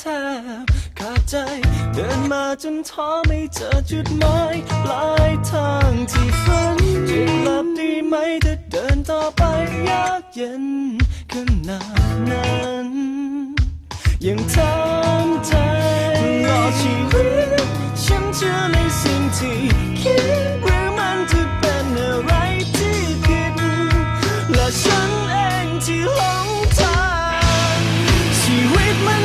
แทบขาดใจ เดินมาจนท้อไม่เจอจุดหมายปลายทางที่ฝันจะกลับดีไหมถ้าเดินต่อไปยากเย็นขนาดนั้นยังทำใจรอชีวิตฉันเชื่อในสิ่งที่คิดหรือมันจะเป็นอะไรที่ผิดและฉันเองที่หลงทางชีวิตมัน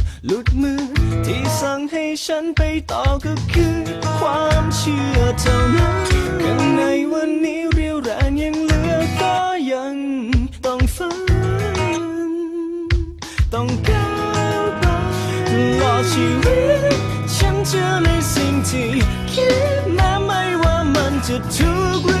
หลุดมือ ที่สั่งให้ฉันไปต่อก็คือ ความเชื่อเท่านั้นข้างในวันนี้เรียวแรงยังเหลือก็ยังต้องฝันต้องก้าวไปตลอดชีวิตฉันเชื่อในสิ่งที่คิดแม้ไม่ว่ามันจะถูกหรือ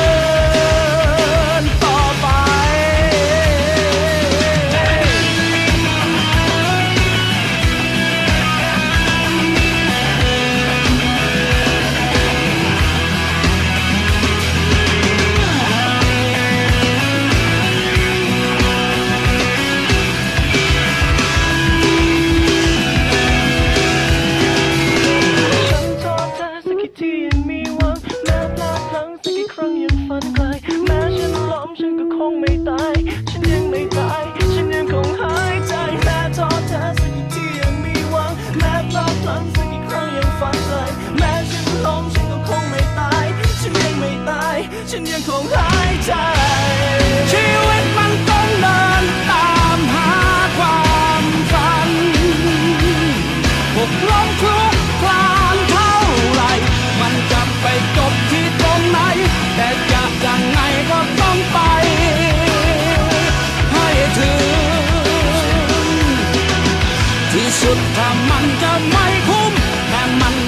น ยังฝันไกลแม้ฉันล้มฉันก็คงไม่ตาย ฉันยังไม่ตาย ฉันยังคงหายใจแม้ท้อแท้สักกี่ทียังมีหวังแม้พลาดพลั้งสักกี่ครั้งยังฝันเลยแม้ฉันล้มฉันก็คงไม่ตาย ฉันยังไม่ตาย ฉันยังคงหายใจ สุดถ้ามันจะไม่คุ้มแต่มัน